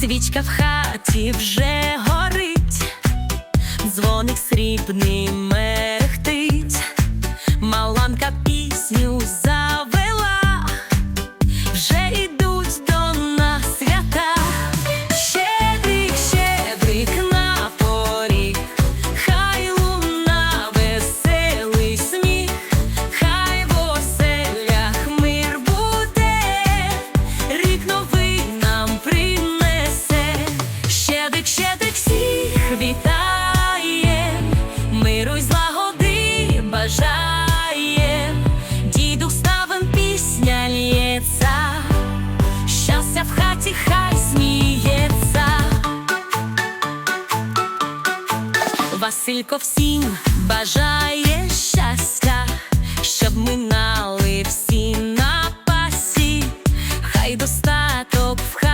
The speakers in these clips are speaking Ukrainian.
свічка в хаті вже горить, дзвоник срібний мерехтить, маланка пісню. Василько всім бажає щастя, щоб минали всі на пасі, хай достаток в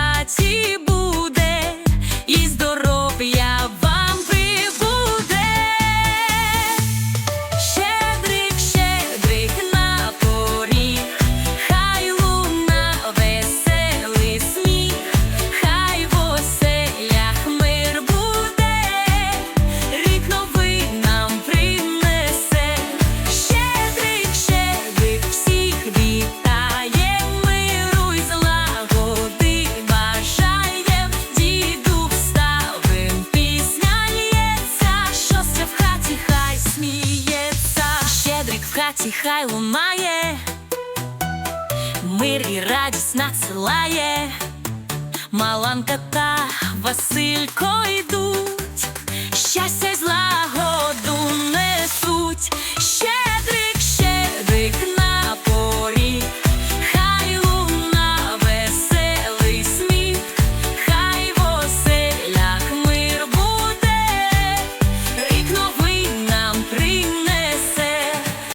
серці хай лунає, мир і радість надсилає, маланка та Василько йдуть.